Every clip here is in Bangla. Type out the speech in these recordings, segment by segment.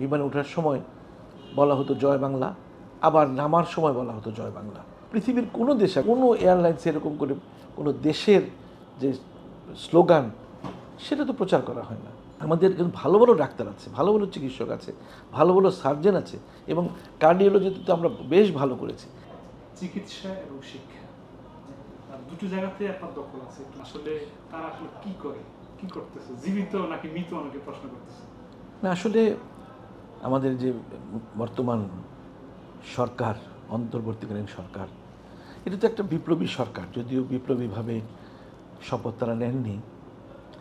বিমানে ওঠার সময় বলা হতো জয় বাংলা আবার নামার সময় বলা হতো জয় বাংলা। পৃথিবীর কোনো দেশে কোনো এয়ারলাইন্স এরকম করে কোনো দেশের যে স্লোগান সেটা তো প্রচার করা হয় না। আমাদের ভালো ভালো ডাক্তার আছে ভালো ভালো চিকিৎসক আছে ভালো ভালো সার্জন আছে এবং কার্ডিওলজিতে তো আমরা বেশ ভালো করেছি। চিকিৎসা এবং শিক্ষা দুটো জায়গাতে আপনার দখল আছে। আসলে তারা আসলে কি করে কি করতেছে? জীবিত নাকি মৃত? অনেকে প্রশ্ন করতেছে। না আসলে আমাদের যে বর্তমান সরকার, অন্তর্বর্তীকালীন সরকার, এটা তো একটা বিপ্লবী সরকার। যদিও বিপ্লবীভাবে শপথ তারা নেননি,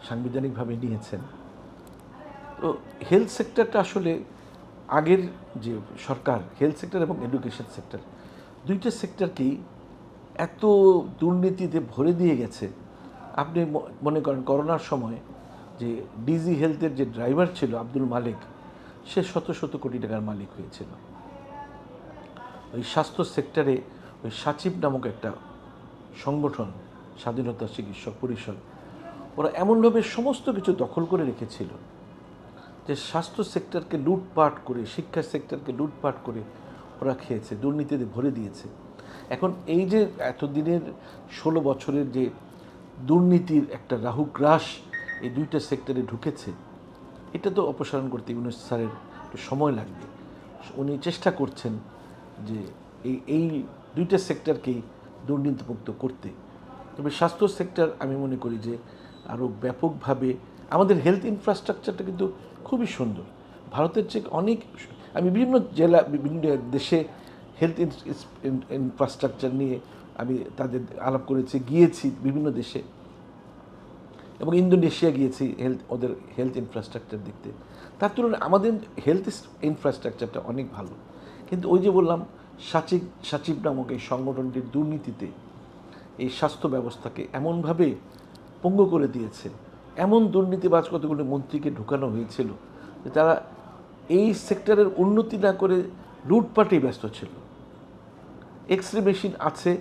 সাংবিধানিকভাবে নিয়েছেন। তো হেলথ সেক্টরটা আসলে আগের যে সরকার হেলথ সেক্টর এবং এডুকেশন সেক্টর দুইটা সেক্টরকেই এত দুর্নীতিতে ভরে দিয়ে গেছে। আপনি মনে করেন করোনার সময় যে ডিজি হেলথের যে ড্রাইভার ছিল আব্দুল মালিক সে শত শত কোটি টাকার মালিক হয়েছিল। ওই স্বাস্থ্য সেক্টরে ওই সাচিব নামক একটা সংগঠন, স্বাধীনতা চিকিৎসক পরিষদ, ওরা এমনভাবে সমস্ত কিছু দখল করে রেখেছিল যে স্বাস্থ্য সেক্টরকে লুটপাট করে, শিক্ষা সেক্টরকে লুটপাট করে ওরা খেয়েছে, দুর্নীতিতে ভরে দিয়েছে। এখন এই যে এতদিনের ষোলো বছরের যে দুর্নীতির একটা রাহুগ্রাস এই দুইটা সেক্টরে ঢুকেছে এটা তো অপসারণ করতে ইউনুস স্যারের একটু সময় লাগবে। উনি চেষ্টা করছেন যে এই এই দুইটা সেক্টরকেই দুর্নীতিমুক্ত করতে। তবে স্বাস্থ্য সেক্টর আমি মনে করি যে আরও ব্যাপকভাবে আমাদের হেলথ ইনফ্রাস্ট্রাকচারটা কিন্তু খুবই সুন্দর। ভারতের চেয়ে অনেক আমি বিভিন্ন জেলা, বিভিন্ন দেশে হেলথ ইনফ্রাস্ট্রাকচার নিয়ে আমি তাদের আলাপ করেছি, গিয়েছি বিভিন্ন দেশে। এবং ইন্দোনেশিয়া গিয়েছি হেলথ ওদের হেলথ ইনফ্রাস্ট্রাকচার দেখতে তার তুলনায় আমাদের হেলথ ইনফ্রাস্ট্রাকচারটা অনেক ভালো। কিন্তু ওই যে বললাম সাচিব সাচিব নামক এই সংগঠনটির দুর্নীতিতে এই স্বাস্থ্য ব্যবস্থাকে এমনভাবে পঙ্গু করে দিয়েছে, এমন দুর্নীতিবাজ কতগুলো মন্ত্রীকে ঢুকানো হয়েছিল যে তারা এই সেক্টরের উন্নতি না করে লুটপাটে ব্যস্ত ছিল। এক্স রে মেশিন আছে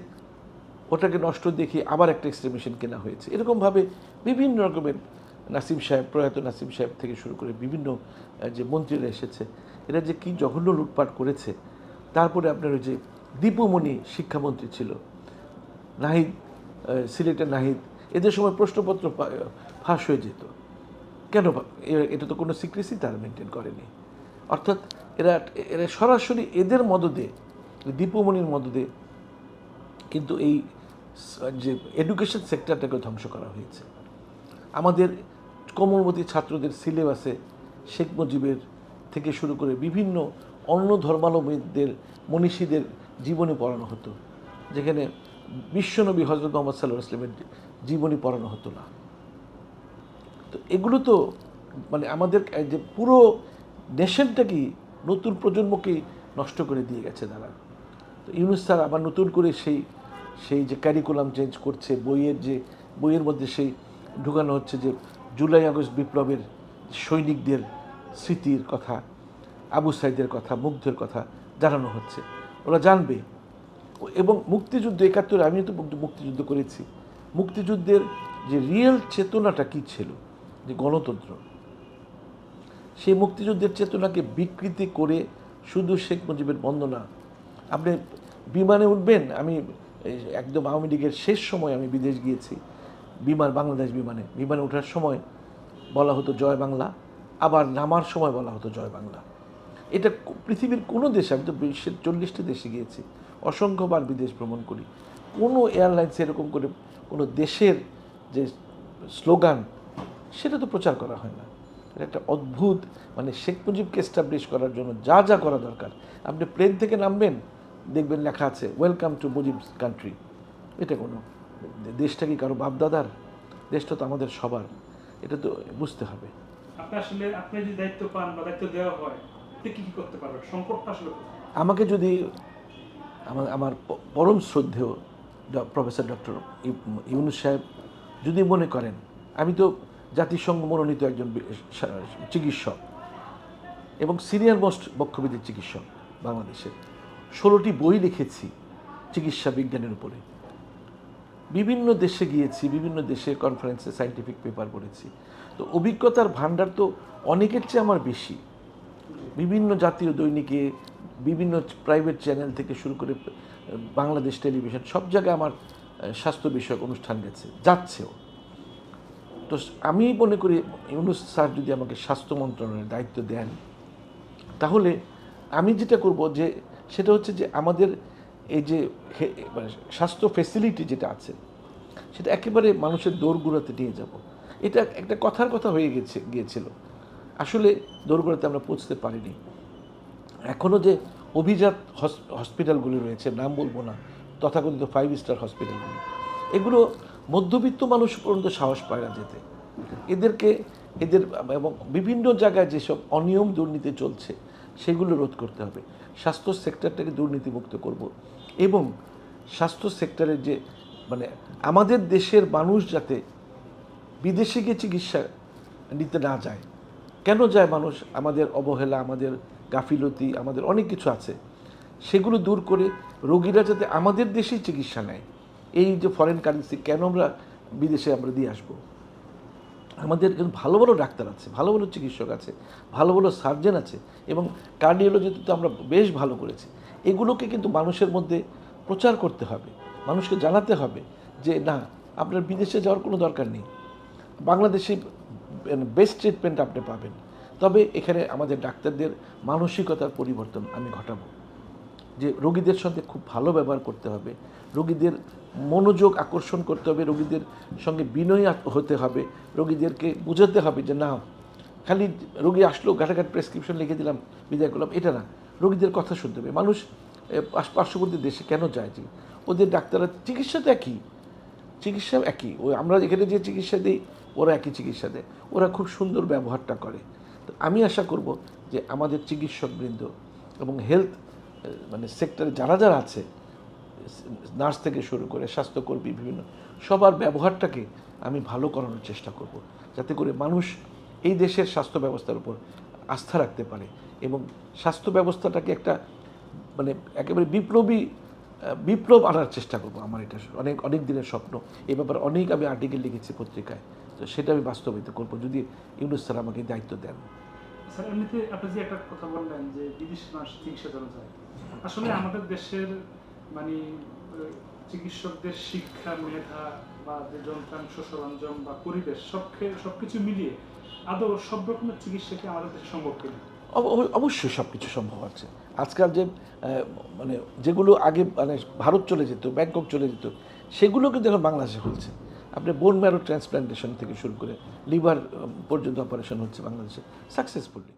ওটাকে নষ্ট দেখিয়ে আবার একটা এক্স রে মেশিন কেনা হয়েছে। এরকমভাবে বিভিন্ন রকমের নাসিম সাহেব, প্রয়াত নাসিম সাহেব থেকে শুরু করে বিভিন্ন যে মন্ত্রীরা এসেছে, এরা যে কি জঘন্য লুটপাট করেছে, তারপরে আপনার ওই যে দীপুমণি শিক্ষামন্ত্রী ছিল, নাহিদ সিলেটের নাহিদ, এদের সময় প্রশ্নপত্র ফাঁস হয়ে যেত। কেন এটা তো কোনো সিক্রেসি তারা মেনটেন করেনি। অর্থাৎ এরা এরা সরাসরি এদের মদদে, দীপুমণির মদদে কিন্তু এই যে এডুকেশন সেক্টরটাকে ধ্বংস করা হয়েছে। আমাদের কোমলমতি ছাত্রদের সিলেবাসে শেখ মুজিবের থেকে শুরু করে বিভিন্ন অন্য ধর্মাবলম্বীদের, মনীষীদের জীবনী পড়ানো হতো, যেখানে বিশ্বনবী হজরত মোহাম্মদ সাল্লাহ ইসলামের জীবনী পড়ানো হতো না। তো এগুলো তো মানে আমাদের যে পুরো নেশনটাকেই নতুন প্রজন্মকে নষ্ট করে দিয়ে গেছে তারা। তো ইউনুস স্যার আবার নতুন করে সেই সেই যে ক্যারিকুলাম চেঞ্জ করছে, বইয়ের যে, বইয়ের মধ্যে সেই ঢুকানো হচ্ছে যে জুলাই আগস্ট বিপ্লবের সৈনিকদের স্মৃতির কথা, আবু সাইদের কথা, মুগ্ধের কথা জানানো হচ্ছে। ওরা জানবে। এবং মুক্তিযুদ্ধ একাত্তরে আমিও তো মুক্তিযুদ্ধ করেছি। মুক্তিযুদ্ধের যে রিয়েল চেতনাটা কী ছিল? যে গণতন্ত্র। সেই মুক্তিযুদ্ধের চেতনাকে বিকৃতি করে শুধু শেখ মুজিবের বন্দনা। আপনি বিমানে উঠবেন, আমি একদম আওয়ামী লীগের শেষ সময় আমি বিদেশ গিয়েছি, বিমান, বাংলাদেশ বিমানে। বিমানে ওঠার সময় বলা হতো জয় বাংলা, আবার নামার সময় বলা হতো জয় বাংলা। এটা পৃথিবীর কোনো দেশে, আমি তো বিশ্বের চল্লিশটি দেশে গিয়েছি, অসংখ্যবার বিদেশ ভ্রমণ করি। কোনো এয়ারলাইন্স এরকম করে কোনো দেশের যে স্লোগান, সেটা তো প্রচার করা হয় না। এটা একটা অদ্ভুত মানে শেখ মুজিবকে এস্টাবলিশ করার জন্য যা যা করা দরকার। আপনি প্লেন থেকে নামবেন দেখবেন লেখা আছে ওয়েলকাম টু মুজিব কান্ট্রি এটা কোনো দেশটা কি কারও বাপদাদার? দেশটা তো আমাদের সবার। এটা তো বুঝতে হবে। আসলে আপনি যদি দায়িত্ব পান বা দায়িত্ব দেওয়া হয় আপনি কি কি করতে পারবেন? সংকটটা আসলে আমাকে যদি আমার আমার পরম শ্রদ্ধেয় প্রফেসর ডক্টর ইউনুস সাহেব যদি মনে করেন আমি তো জাতিসংঘ মনোনীত একজন চিকিৎসক এবং সিনিয়র মোস্ট বক্ষবিদের চিকিৎসক বাংলাদেশের। ষোলোটি বই লিখেছি চিকিৎসা বিজ্ঞানের উপরে। বিভিন্ন দেশে গিয়েছি, বিভিন্ন দেশে কনফারেন্সে সায়েন্টিফিক পেপার পড়েছি। তো অভিজ্ঞতার ভাণ্ডার তো অনেকের চেয়ে আমার বেশি। বিভিন্ন জাতীয় দৈনিকে, বিভিন্ন প্রাইভেট চ্যানেল থেকে শুরু করে বাংলাদেশ টেলিভিশন সব জায়গায় আমার স্বাস্থ্য বিষয়ক অনুষ্ঠান গেছে, যাচ্ছেও। তো আমি মনে করি ইউনুস স্যার যদি আমাকে স্বাস্থ্য মন্ত্রণালয়ের দায়িত্ব দেন, তাহলে আমি যেটা করব যে সেটা হচ্ছে যে আমাদের এই যে মানে স্বাস্থ্য ফেসিলিটি যেটা আছে, সেটা একেবারে মানুষের দৌড়গুড়াতে নিয়ে যাব। এটা একটা কথার কথা হয়ে গেছে, গিয়েছিল। আসলে দৌড়গুড়াতে আমরা পৌঁছতে পারিনি। এখনও যে অভিজাত হস- হসপিটালগুলি রয়েছে নাম বলব না, তথাকথিত ফাইভ স্টার হসপিটালগুলি এগুলো মধ্যবিত্ত মানুষ পর্যন্ত সাহস পায় না যেতে। এদেরকে, এদের এবং বিভিন্ন জায়গায় যেসব অনিয়ম দুর্নীতি চলছে সেগুলো রোধ করতে হবে। স্বাস্থ্য সেক্টরটাকে দুর্নীতিমুক্ত করব। এবং স্বাস্থ্য সেক্টরের যে মানে আমাদের দেশের মানুষ যাতে বিদেশে গিয়ে চিকিৎসা নিতে না যায়। কেন যায় মানুষ? আমাদের অবহেলা, আমাদের গাফিলতি, আমাদের অনেক কিছু আছে। সেগুলো দূর করে রোগীরা যাতে আমাদের দেশেই চিকিৎসা নেয়। এই যে ফরেন কারেন্সি কেন আমরা বিদেশে আমরা দিয়ে আসব? আমাদের ভালো ভালো ডাক্তার আছে, ভালো ভালো চিকিৎসক আছে, ভালো ভালো সার্জন আছে এবং কার্ডিওলজিতে তো আমরা বেশ ভালো করেছি। এগুলোকে কিন্তু মানুষের মধ্যে প্রচার করতে হবে, মানুষকে জানাতে হবে যে না, আপনার বিদেশে যাওয়ার কোনো দরকার নেই। বাংলাদেশে বেস্ট ট্রিটমেন্ট আপনি পাবেন। তবে এখানে আমাদের ডাক্তারদের মানসিকতার পরিবর্তন আমি ঘটাবো। যে রোগীদের সঙ্গে খুব ভালো ব্যবহার করতে হবে, রোগীদের মনোযোগ আকর্ষণ করতে হবে, রোগীদের সঙ্গে বিনয়ী হতে হবে, রোগীদেরকে বোঝাতে হবে যে না, খালি রোগী আসলো, ঘাটাঘাট প্রেসক্রিপশন লিখে দিলাম, বিদায় করলাম, এটা না। রোগীদের কথা শুনতে হবে। মানুষ পার্শ্ববর্তী দেশে কেন যায় যে? ওদের ডাক্তাররা চিকিৎসা তো একই, চিকিৎসা একই। ওই আমরা এখানে যে চিকিৎসা দিই, ওরা একই চিকিৎসা দেয়। ওরা খুব সুন্দর ব্যবহারটা করে। তো আমি আশা করব যে আমাদের চিকিৎসকবৃন্দ এবং হেলথ মানে সেক্টরে যারা যারা আছে নার্স থেকে শুরু করে স্বাস্থ্যকর্মী বিভিন্ন, সবার ব্যবহারটাকে আমি ভালো করানোর চেষ্টা করব। যাতে করে মানুষ এই দেশের স্বাস্থ্য ব্যবস্থার উপর আস্থা রাখতে পারে এবং স্বাস্থ্য ব্যবস্থাটাকে একটা মানে একেবারে বিপ্লবী বিপ্লব আনার চেষ্টা করব আমার এটা অনেক অনেক দিনের স্বপ্ন। এ ব্যাপারে অনেক আমি আর্টিকেল লিখেছি পত্রিকায়। তো সেটা আমি বাস্তবায়িত করব। যদি ইউনুস স্যার আমাকে দায়িত্ব দেন। স্যার, এমনিতে আপনি যে একটা কথা বললেন যে বিদেশি মানুষ চিকিৎসা জন্য যায়, আসলে আমাদের দেশের মানে চিকিৎসকদের শিক্ষা, মেধা বা যে যন্ত্রাংশ, সরঞ্জাম বা পরিবেশ, সব সব কিছু মিলিয়ে আদৌ সব রকমের চিকিৎসা কি আমাদের দেশে সম্ভব কিনা? অব- অব- অবশ্যই সব কিছু সম্ভব আছে। আজকাল যে মানে যেগুলো আগে মানে ভারত চলে যেত, ব্যাংকক চলে যেত সেগুলো কিন্তু বাংলাদেশে হচ্ছে আপনি বোন ম্যারো ট্রান্সপ্লান্টেশন থেকে শুরু করে লিভার পর্যন্ত অপারেশন হচ্ছে বাংলাদেশে সাকসেসফুলি